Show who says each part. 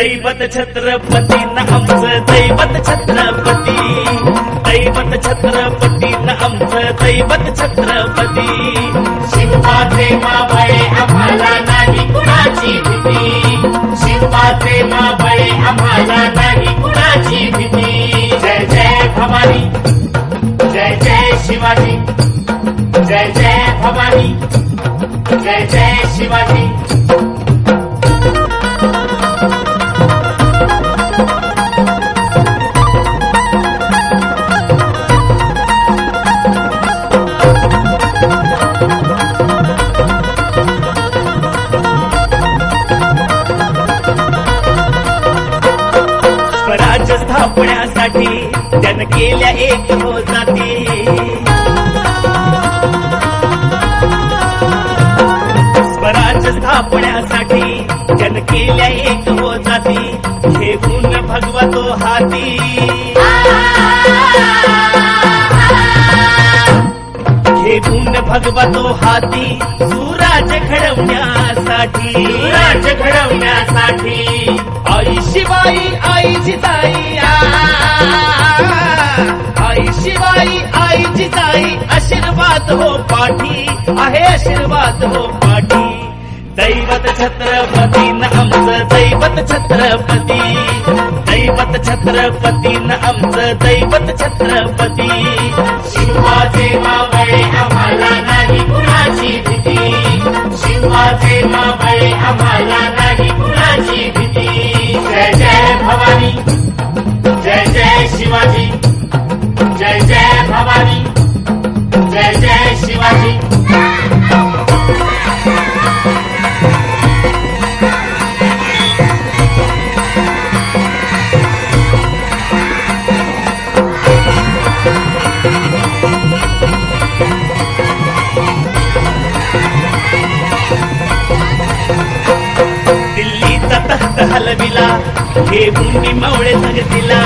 Speaker 1: दैवत छत्रपती न आमचं दैवत छत्रपती. दैवत छत्रपती न आमचं दैवत छत्रपती.
Speaker 2: शिवबाचे मावळे आम्हाला नाही कुणाची भीती. शिवबाचे मावळे आम्हाला नाही कुणाची भीती. जय जय भवानी. जय जय शिवाजी. जय जय भवानी. जय जय शिवाजी.
Speaker 1: स्वराज्य स्थापण्यासाठी त्यानं केल्या एक हो जाती स्वराज स्थापण्यासाठी त्यानं केल्या एक हो जाती घेऊन भगवा तो हाती. घेऊन भगवा तो हाती सुराज घडवण्यासाठी.
Speaker 2: सुराज घडवण्यासाठी.
Speaker 1: शिवाई आई जिजाई आ. आई शिवाई आई जिजाई आशीर्वाद हो पाठी. आहे आशीर्वाद हो पाठी. दैवत छत्रपती न आमचं दैवत छत्रपती. दैवत छत्रपती न आमचं दैवत छत्रपती.
Speaker 2: शिवाचे मावळे आम्हाला नाही कुणाची भीती. शिवाचे मावळे आम्हाला
Speaker 1: हलविला. हे मी मवळे जगतीला